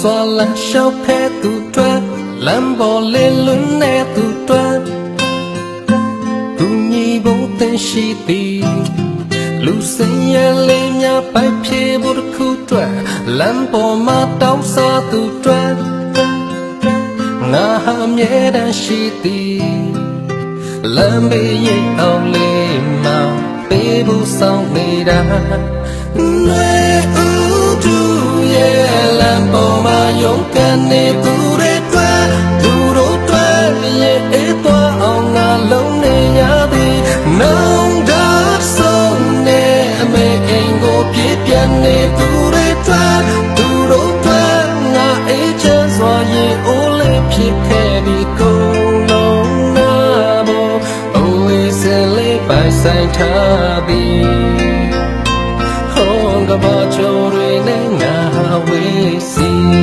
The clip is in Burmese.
စွာလမ်းလျှောက်ဖဲသူတွေလမ်းပေါ်လေးလွန်းနေသူတွေသူညီဖို့တင်ရှိသည်လူစင်ရလေးများပိုက်ပြေဖို့တစ်ခုတွေလမ်းပေါ်မှာတောင်းစားသူတွေငါဟာမြဲတမ်းရှိသည်လမ်းဘေးရိပ်အောင်လေးမောင်ပေးဖို့ဆောင်နေတာ ယုံကနေသူတွေတွေ့သူတို့တွေ့ရဲ့အေးပေါ်အောင်ငါလုံးနေရသည်နောင်ဒါဆုံးနေအမေအင်ကိုပြည့်ပြည့်နေသူတွေတွေ့သူတို့တွေ့ငါအေးချမ်းစွာရင်အိုးလေးဖြစ်ခဲ့ပြီးကုန်လုံးနာဘောအိုးလေးစလေးပိုင်ဆိုင်ထားပြီးဟောကဘာချိုးတွေနဲ့ငါဝေးစီ